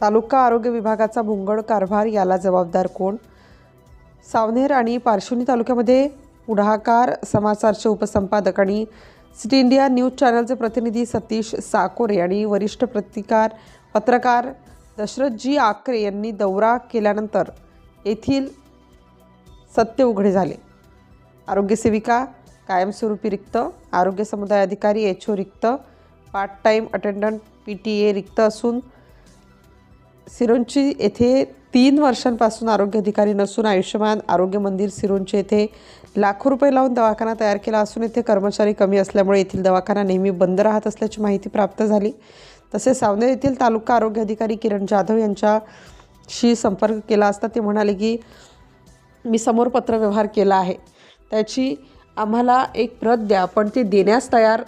तालुका आरोग्य विभागाचा भुंगड कारभार याला जबाबदार कोण? सावनेर आणि पारशिवनी तालुक्यामध्ये पुढाकार समाचारचे उपसंपादक आणि सिटी इंडिया न्यूज चॅनलचे प्रतिनिधी सतीश साकोरे आणि वरिष्ठ प्रतिकार पत्रकार दशरथजी आकरे यांनी दौरा केल्यानंतर येथील सत्य उघडे झाले. आरोग्यसेविका कायमस्वरूपी रिक्त आरोग्य समुदाय अधिकारी एच ओ रिक्त part time attendant P T A रिक्त असून सिरोंची येथे तीन वर्षांपासून आरोग्य अधिकारी नसून आयुष्यमान आरोग्य मंदिर सिरोंची येथे लाखो रुपये लावून दवाखाना तयार केला असून येथे कर्मचारी कमी असल्यामुळे येथील दवाखाना नेहमी बंद राहत असल्याची माहिती प्राप्त झाली. तसेच सावनेर येथील तालुका आरोग्य अधिकारी किरण जाधव यांच्याशी संपर्क केला असता ते म्हणाले की मी समोर पत्रव्यवहार केला आहे. त्याची आम्हाला एक प्रत द्या पण ते देण्यास तयार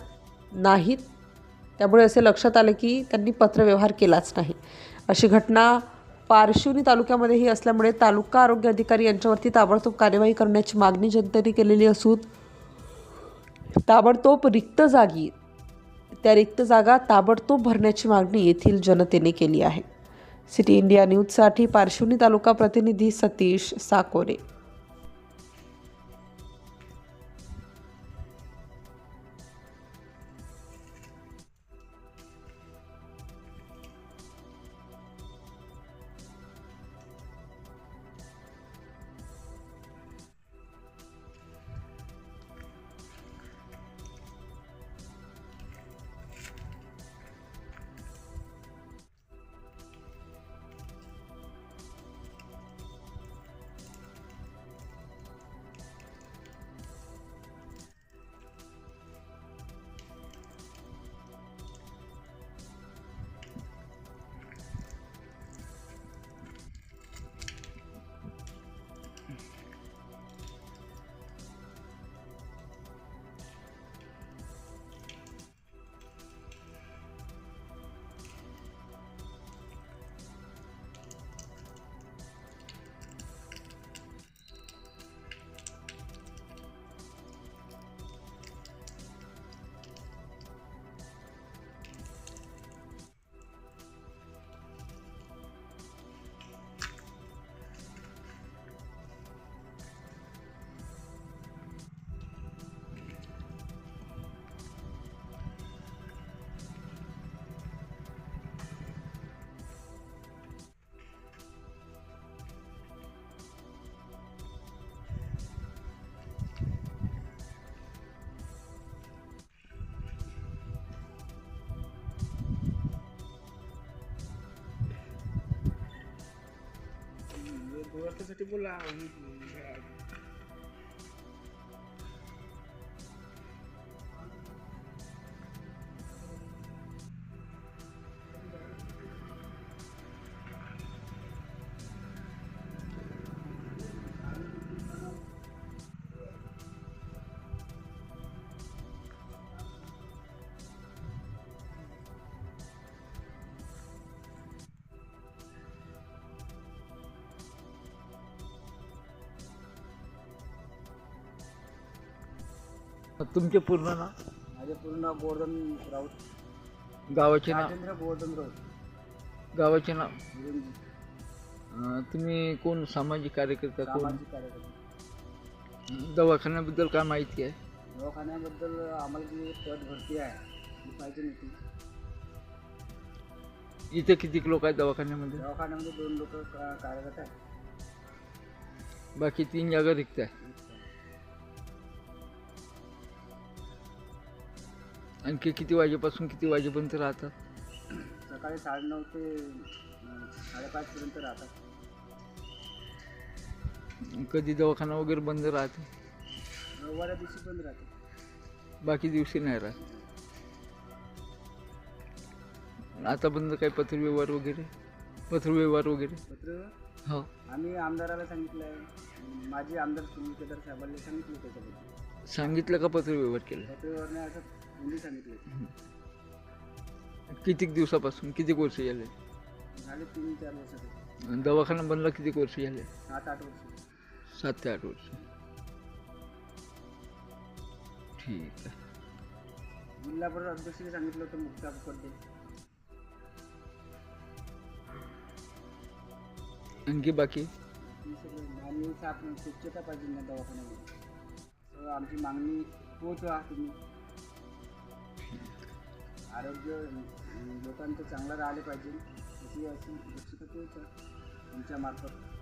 नाहीत. त्यामुळे असे लक्षात आले की त्यांनी पत्रव्यवहार केलाच नाही. अशी घटना पारशिवनी तालुक्यामध्येही असल्यामुळे तालुका आरोग्य अधिकारी यांच्यावरती ताबडतोब कार्यवाही करण्याची मागणी जनतेने केलेली असून ताबडतोब रिक्त जागी त्या रिक्त जागा ताबडतोब भरण्याची मागणी येथील जनतेने केली आहे. सिटी इंडिया न्यूजसाठी पारशिवनी तालुका प्रतिनिधी सतीश साकोरे. vestibular. तुमचे पूर्ण नाव? माझे पूर्ण नाव गोवर्धन राऊत. गावाचे नाव? राजेंद्र गोवर्धन राऊत. गावाचे नाव? अं, तुम्ही कोण सामाजिक कार्यकर्ता कोण? सामाजिक दवाखान्याबद्दल काय माहिती आहे? दवाखान्याबद्दल आम्हाला जी पद भरती आहे ती पाहिजे नव्हती इथे किती लोक आहेत दवाखान्यामध्ये? दवाखान्यामध्ये दोन लोक कार्यरत आहे बाकी तीन जागा रिक्त आहे आणखी किती वाजेपासून किती वाजेपर्यंत राहतात? सकाळी साडेनऊ ते अं, साडेपाचपर्यंत राहतात. कधी दवाखाना वगैरे बंद राहते? रविवारी दिवशी बंद राहते. बाकी दिवशी नाही राहत? आता बंद काय पत्रव्यवहार वगैरे? पत्रव्यवहार वगैरे? पत्र हो. आम्ही आमदाराला सांगितलं आहे माझी आमदार सुनील केदार साहेबांनी सांगितलं त्याच्याबद्दल. सांगितलं का पत्रव्यवहार केलं? पत्रव्यवहारने असं मुली सांगितलं? किती दिवसापासून? किती वर्ष झाले झाले तीन चार वर्षाचे. आणि दवाखाना बनला किती वर्ष झाले सात आठ वर्ष. सात ते आठ वर्ष. ठीक आहे. जिल्हा परिषद अध्यक्षाने सांगितलं होतं मुक्ता बद्दल आणखी बाकी? ती सगळं साफ स्वच्छता पाहिजे ना दवाखान्यामध्ये. तर आमची मागणी पोहोचवा तुम्ही. आरोग्य लोकांचं चांगलं राहिले पाहिजे. अशी अशी दक्षता तुमच्या मार्फत.